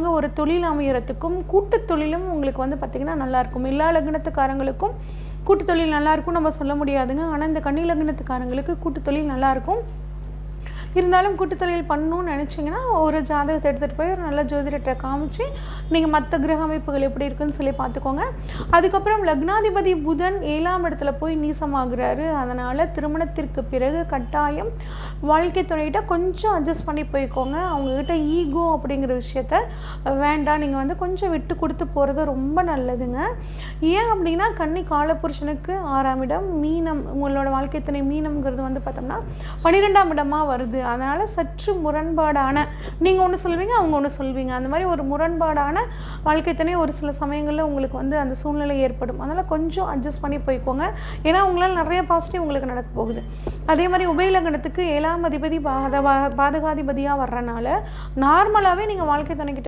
தாங்க ஒரு தொழில் அமையறதுக்கும் கூட்டு தொழிலும் உங்களுக்கு வந்து பார்த்திங்கன்னா நல்லாயிருக்கும் எல்லா லக்னத்துக்காரங்களுக்கும் கூட்டு தொழில் நல்லாயிருக்கும் நம்ம சொல்ல முடியாதுங்க. ஆனால் இந்த கன்னி லக்னத்துக்காரங்களுக்கு கூட்டு தொழில் நல்லாயிருக்கும் இருந்தாலும் கூட்டுத்தொழில் பண்ணணும்னு நினச்சிங்கன்னா ஒரு ஜாதகத்தை எடுத்துகிட்டு போய் ஒரு நல்ல ஜோதிடத்தை காமிச்சு நீங்கள் மற்ற கிரக அமைப்புகள் எப்படி இருக்குன்னு சொல்லி பார்த்துக்கோங்க. அதுக்கப்புறம் லக்னாதிபதி புதன் ஏழாம் இடத்துல போய் நீசமாகிறாரு. அதனால் திருமணத்திற்கு பிறகு கட்டாயம் வாழ்க்கை துணைகிட்ட கொஞ்சம் அட்ஜஸ்ட் பண்ணி போய்க்கோங்க. அவங்கக்கிட்ட ஈகோ அப்படிங்கிற விஷயத்த வேண்டாம். நீங்கள் வந்து கொஞ்சம் விட்டு கொடுத்து போகிறது ரொம்ப நல்லதுங்க. ஏன் அப்படின்னா கன்னி காலபுருஷனுக்கு ஆறாம் இடம் மீனம் உங்களோட வாழ்க்கை துணை மீனம்ங்கிறது வந்து பார்த்தோம்னா பன்னிரெண்டாம் இடமாக வருது. அதனால் சற்று முரண்பாடான நீங்கள் ஒன்று சொல்வீங்க அவங்க ஒன்று சொல்வீங்க அந்த மாதிரி ஒரு முரண்பாடான வாழ்க்கை துணை ஒரு சில சமயங்களில் உங்களுக்கு வந்து அந்த சூழ்நிலை ஏற்படும். அதனால் கொஞ்சம் அட்ஜஸ்ட் பண்ணி போய்க்கோங்க. ஏன்னா உங்களால் நிறைய பாசிட்டிவ் உங்களுக்கு நடக்க போகுது. அதே மாதிரி உபயலகணத்துக்கு ஏழாம் அதிபதி பாத பாதகாதிபதியாக வர்றனால நார்மலாகவே நீங்கள் வாழ்க்கை துணைக்கிட்ட